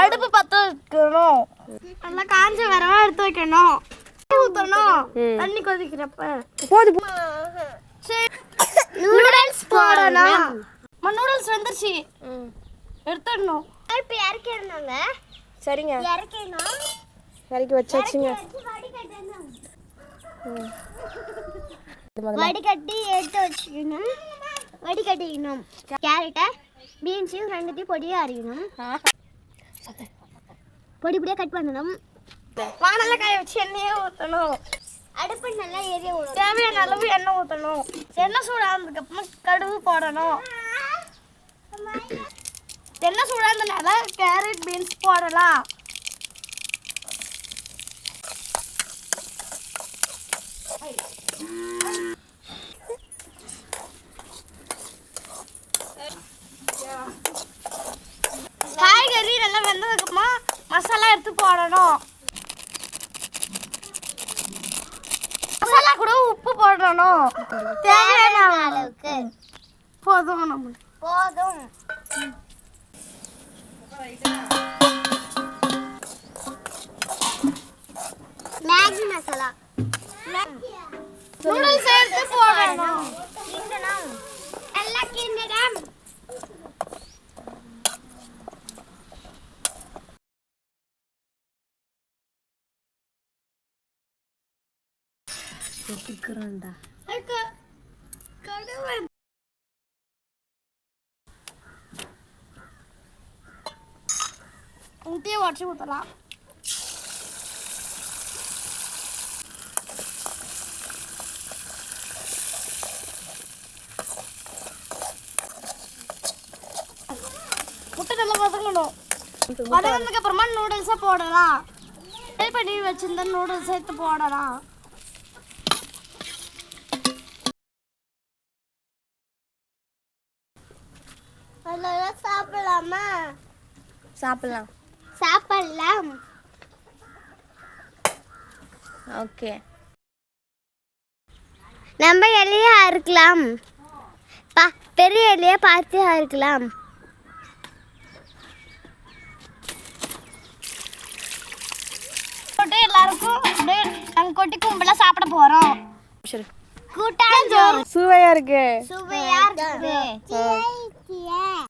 அடுப்பு பற்ற வைக்கணும். நல்லா காஞ்ச வரவா எடுத்து வைக்கணும். ஊற்றணும் தண்ணி கொதிக்கிறப்ப. போது நூடுல்ஸ் போடணும். நூடுல்ஸ் வந்துருச்சு. எடுத்துடணும். இப்போ இறக்கிடணுங்க சரிங்க. இறக்கணும் இறக்கி வச்சாச்சுங்க. வடிகட்டி எடுத்து வச்சுக்கணும். வடிகட்டிக்கணும். கேரட்டை பீன்ஸையும் ரெண்டுத்தையும் பொடியாக அரைக்கணும். பொடி பொடியாக கட் பண்ணணும். வானல்ல காய வச்சு எண்ணெயே ஊற்றணும் அடுப்பு நல்லா எரிய விடணும் தேவையான அளவு எண்ணெய் ஊற்றணும் எண்ணெய் சூடானதுக்கு அப்புறம் கடுகு போடணும். எண்ணெய் சூடானதுனால கேரட் பீன்ஸ் போடலாம் காய்கறி நல்லா வெந்ததுக்கப்புறமா மசாலா எடுத்து போடணும். மசாலா கூட உப்பு போடணும். தேவையான அளவுக்கு. போதும் நமக்கு போதும். மேகி மசாலா. நூடுல்ஸ் எடுத்து போடணும். ஒத்துக்கிறேன்டா கடவுள் முட்டையை உடச்சி ஊற்றலாம் முட்டை நல்லா வதங்கணும். வதங்கினதுக்கு அப்புறமா நூடுல்ஸை போடலாம். ஃப்ரை பண்ணி வச்சிருந்த நூடுல்ஸ் எடுத்து போடலாம். அதெல்லாம் சாப்பிடலாமா? சாப்பிடலாம். சாப்பிடலாம். ஓகே. நம்ம எலியா இருக்கலாம். பா பெரிய எலியா பார்த்து இருக்கலாம். போட்டு எல்லாருக்கும் அப்படியே நாங்கள் கொட்டி கும்பலாக சாப்பிட போகிறோம் சரி. கூட்டாஞ்சோறு. சுவையா இருக்கு. சுவையா 姐。